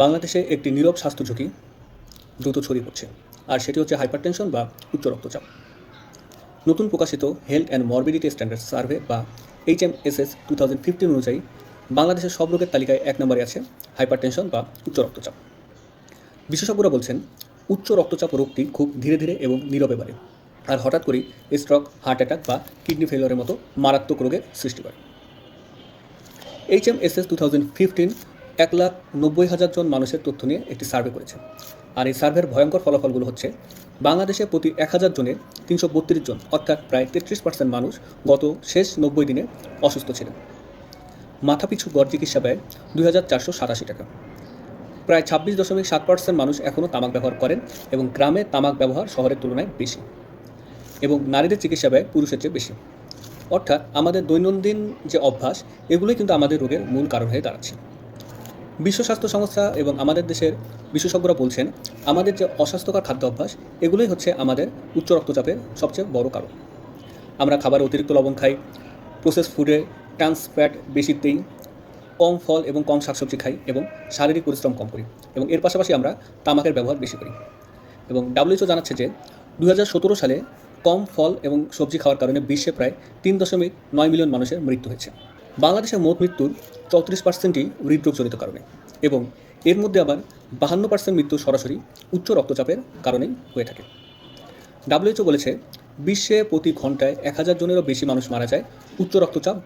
বাংলাদেশে একটি নীরব স্বাস্থ্য ঝুঁকি দ্রুত ছড়িয়ে পড়ছে, আর সেটি হচ্ছে হাইপারটেনশন বা উচ্চ রক্তচাপ। নতুন প্রকাশিত health and morbidity standard survey বা H M S S two thousand fifteen অনুযায়ী বাংলাদেশের সব রোগের তালিকায় এক নম্বরে আছে হাইপারটেনশন বা উচ্চ রক্তচাপ। বিশেষজ্ঞরা বলছেন, উচ্চ রক্তচাপ রোগটি খুব ধীরে ধীরে এবং নীরবে বাড়ে, আর হঠাৎ করেই স্ট্রোক হার্ট অ্যাটাক বা কিডনি ফেলিওরের মতো মারাত্মক রোগের সৃষ্টি করে। H M S S two thousand fifteen এক লাখ নব্বই হাজার জন মানুষের তথ্য নিয়ে একটি সার্ভে করেছে। আর এই সার্ভের ভয়ঙ্কর ফলাফলগুলো হচ্ছে, বাংলাদেশে প্রতি এক হাজার জনের তিনশো বত্রিশ জন, অর্থাৎ প্রায় তেত্রিশ পার্সেন্ট মানুষ গত শেষ নব্বই দিনে অসুস্থ ছিলেন। মাথাপিছু গড় চিকিৎসা ব্যয় দুই হাজার চারশো সাতাশি টাকা। প্রায় ছাব্বিশ দশমিক সাত পার্সেন্ট মানুষ এখনও তামাক ব্যবহার করেন এবং গ্রামে তামাক ব্যবহার শহরের তুলনায় বেশি। এবং নারীদের চিকিৎসা ব্যয় পুরুষের চেয়ে বেশি। অর্থাৎ আমাদের দৈনন্দিন যে অভ্যাস, এগুলোই কিন্তু আমাদের রোগের মূল কারণ হয়ে দাঁড়াচ্ছে। বিশ্ব স্বাস্থ্য সংস্থা এবং আমাদের দেশের বিশেষজ্ঞরা বলছেন, আমাদের যে অস্বাস্থ্যকর খাদ্য অভ্যাস, এগুলোই হচ্ছে আমাদের উচ্চ রক্তচাপের সবচেয়ে বড় কারণ। আমরা খাবারে অতিরিক্ত লবণ খাই প্রসেস ফুডে ট্রান্স ফ্যাট বেশি দিই, কম ফল এবং কম শাকসবজি খাই এবং শারীরিক পরিশ্রম কম করি এবং এর পাশাপাশি আমরা তামাকের ব্যবহার বেশি করি। এবং ডাব্লিউএইচও জানাচ্ছে যে দু হাজার সতেরো সালে কম ফল এবং সবজি খাওয়ার কারণে বিশ্বে প্রায় তিন দশমিক নয় মিলিয়ন মানুষের মৃত্যু হয়েছে। বাংলাদেশের মোট মৃত্যুর চৌত্রিশ পার্সেন্টই হৃদরোগজনিত কারণে এবং এর মধ্যে আবার বাহান্ন পার্সেন্ট মৃত্যু সরাসরি উচ্চ রক্তচাপের কারণেই হয়ে থাকে। ডাব্লিউএইচও বলেছে, বিশ্বে প্রতি ঘন্টায় এক হাজার জনেরও বেশি মানুষ মারা যায় উচ্চ রক্তচাপ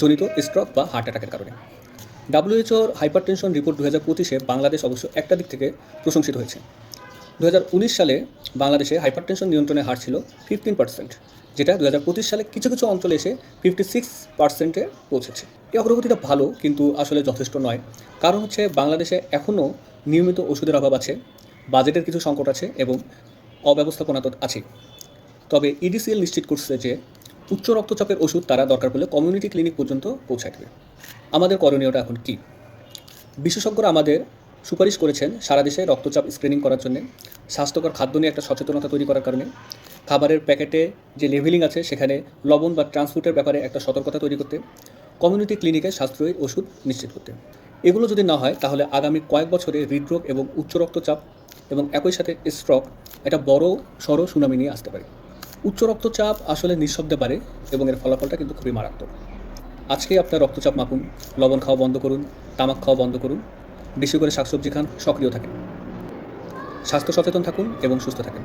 জনিত স্ট্রোক বা হার্ট অ্যাটাকের কারণে। ডাব্লিউএইচওর হাইপারটেনশন রিপোর্ট দু হাজার পঁচিশে বাংলাদেশ অবশ্য একটা দিক থেকে প্রশংসিত হয়েছে। দু হাজার উনিশ সালে বাংলাদেশে হাইপারটেনশন নিয়ন্ত্রণের হার ছিল ফিফটিন পার্সেন্ট যেটা দু হাজার পঁচিশ সালে কিছু কিছু অঞ্চলে এসে ফিফটি সিক্স পার্সেন্টে পৌঁছেছে। এই অগ্রগতিটা ভালো, কিন্তু আসলে যথেষ্ট নয়। কারণ হচ্ছে বাংলাদেশে এখনও নিয়মিত ওষুধের অভাব আছে বাজেটের কিছু সংকট আছে এবং অব্যবস্থাপনা তো আছে তবে ইডিসিএল নিশ্চিত করছে যে উচ্চ রক্তচাপের ওষুধ তারা দরকার পড়লে কমিউনিটি ক্লিনিক পর্যন্ত পৌঁছায় দেবে। আমাদের করণীয়টা এখন কী? বিশেষজ্ঞরা আমাদের সুপারিশ করেছেন সারা দেশে রক্তচাপ স্ক্রিনিং করার জন্য। স্বাস্থ্যকর খাদ্য নিয়ে একটা সচেতনতা তৈরি করার কারণে। খাবারের প্যাকেটে যে লেভেলিং আছে সেখানে লবণ বা ট্রান্সপোর্টের ব্যাপারে একটা সতর্কতা তৈরি করতে, কমিউনিটি ক্লিনিকে সাশ্রয়ী ওষুধ নিশ্চিত করতে। এগুলো যদি না হয়, তাহলে আগামী কয়েক বছরে হৃদরোগ এবং উচ্চ রক্তচাপ এবং একই সাথে স্ট্রক একটা বড়, সড় সুনামি নিয়ে আসতে পারে। উচ্চ রক্তচাপ আসলে নিঃশব্দে পারে এবং এর ফলাফলটা কিন্তু খুবই মারাত্মক। আজকে আপনার রক্তচাপ মাপুন, লবণ খাওয়া বন্ধ করুন, তামাক খাওয়া বন্ধ করুন, বেশি করে শাকসবজি খান, সক্রিয় থাকেন। স্বাস্থ্য সচেতন থাকুন এবং সুস্থ থাকুন।